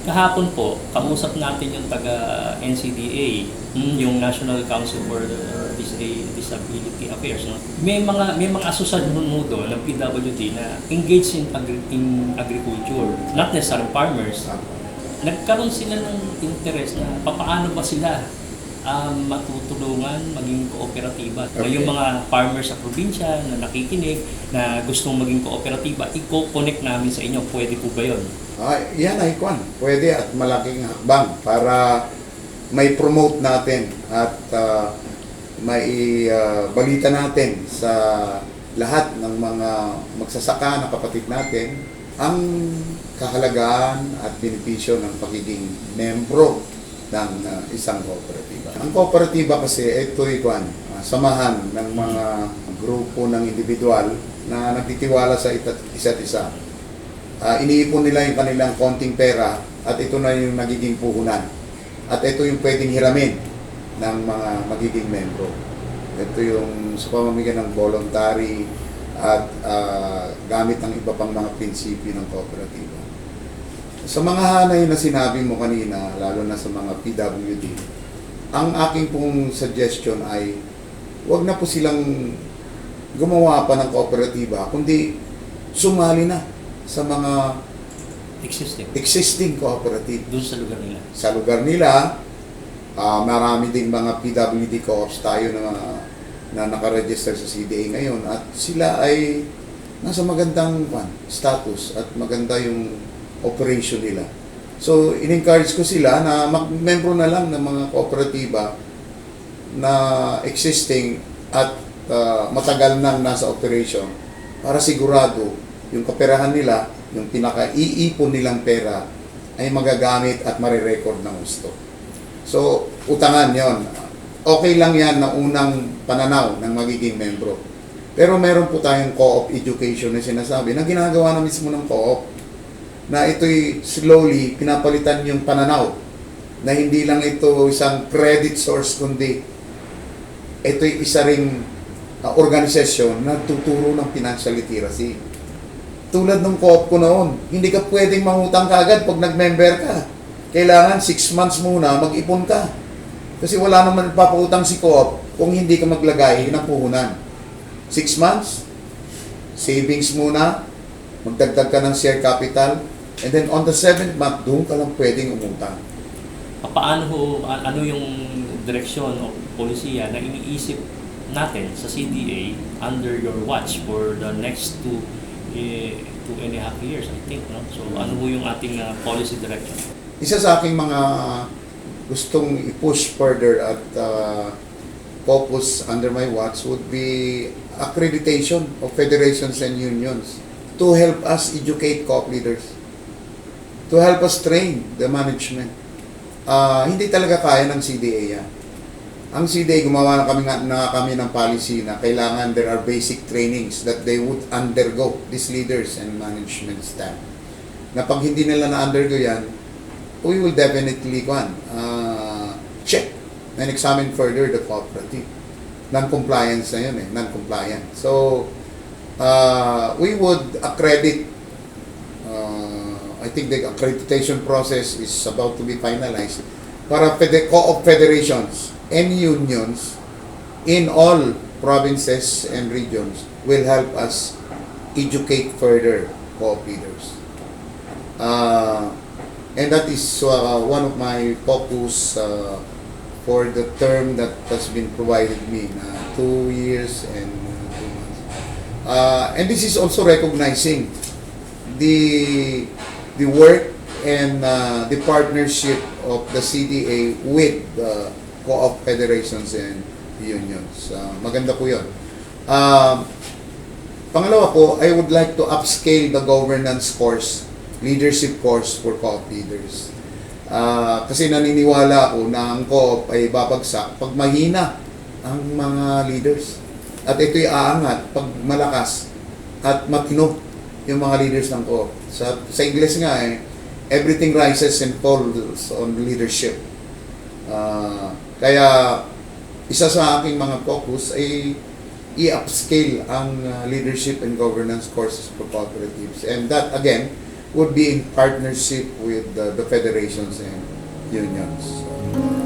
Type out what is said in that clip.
Kahapon po, kausap natin yung taga NCDA, mm, yung National Council for Dis- Disability Affairs. No? May mga may mga asosasyon mo doon ng PWD na engaged in, agri- in agriculture, not necessarily farmers. Nagkaroon sila ng interest na papaano ba sila um, matutulungan maging kooperatiba. Okay. Yung mga farmers sa probinsya na nakikinig, na gustong maging kooperatiba, i-connect namin sa inyo. Pwede po ba yun? Ah, yan ay kwan. Pwede at malaking hakbang para may promote natin at ah, may ah, balita natin sa lahat ng mga magsasaka na kapatid natin ang kahalagaan at benepisyo ng pagiging membro ng ah, isang kooperatiba. Ang kooperatiba kasi ito'y kwan, ah, samahan ng mga grupo ng individual na nagtitiwala sa isa't isa Ah, iniipon nila yung kanilang konting pera at ito na yung nagiging puhunan. At ito yung pwedeng hiramin ng mga magiging membro. Ito yung sa pamamagitan ng voluntary at ah, gamit ng iba pang mga prinsipyo ng kooperatiba. Sa mga hanay na sinabi mo kanina, lalo na sa mga PWD, ang aking pong suggestion ay wag na po silang gumawa pa ng kooperatiba, kundi sumali na sa mga Existing. existing cooperative Doon sa lugar nila. sa lugar nila. ah, marami ding mga PWD co-ops tayo na, na nakaregister sa CDA ngayon at sila ay nasa magandang kwan, status at maganda yung operation nila. So, in-encourage ko sila na mag-membro na lang ng mga kooperatiba na existing at ah, matagal nang nasa operation para sigurado yung kaperahan nila, yung pinaka-iipon nilang pera ay magagamit at marirecord ng gusto. So, utangan yon. Okay lang yan na unang pananaw ng magiging membro. Pero meron po tayong co-op education na sinasabi na ginagawa na mismo ng co-op na ito'y slowly pinapalitan yung pananaw na hindi lang ito isang credit source kundi ito'y isa ring uh, organisasyon na tuturo ng financial literacy. Tulad ng co-op ko noon, hindi ka pwedeng mangutang kaagad pag nag-member ka. Kailangan 6 months muna mag-ipon ka. Kasi wala naman papautang si co-op kung hindi ka maglagay ng puhunan. 6 months, savings muna, magdagdag ka ng share capital, and then on the 7th month, doon ka lang pwedeng umutang. Paano ho, ano yung direksyon o polisiya na iniisip natin sa CDA under your watch for the next two, eh, two and a half years, I think. No? So ano ho yung ating uh, policy direction? Isa sa aking mga gustong i-push further at uh, focus under my watch would be accreditation of federations and unions to help us educate co-op leaders, to help us train the management. Ah, hindi talaga kaya ng CDA yan. Ang CDA, gumawa na kami, nga- na kami ng policy na kailangan there are basic trainings that they would undergo, these leaders and management staff. Na pag hindi nila na-undergo yan, we will definitely kwan, uh, check and examine further the cooperative. Non-compliance na yun eh, non-compliant. So, uh, we would accredit, uh, I think the accreditation process is about to be finalized para co-op federations and unions in all provinces and regions will help us educate further co-op leaders. Uh, and that is uh, one of my focus uh, for the term that has been provided me na two years and uh, two months. Uh, and this is also recognizing the the work and uh, the partnership of the CDA with the co-op federations and unions. Uh, maganda po yun. Um, Pangalawa po, I would like to upscale the governance course, leadership course for co-op leaders. Ah, kasi naniniwala ako na ang co-op ay babagsak pag mahina ang mga leaders. At ito'y aangat pag malakas at matino yung mga leaders ng co-op. Sa, sa Ingles nga eh, everything rises and falls on leadership. Ah, kaya isa sa aking mga focus ay i-upscale ang uh, leadership and governance courses for cooperatives. And that, again, would be in partnership with the, the federations and unions. So,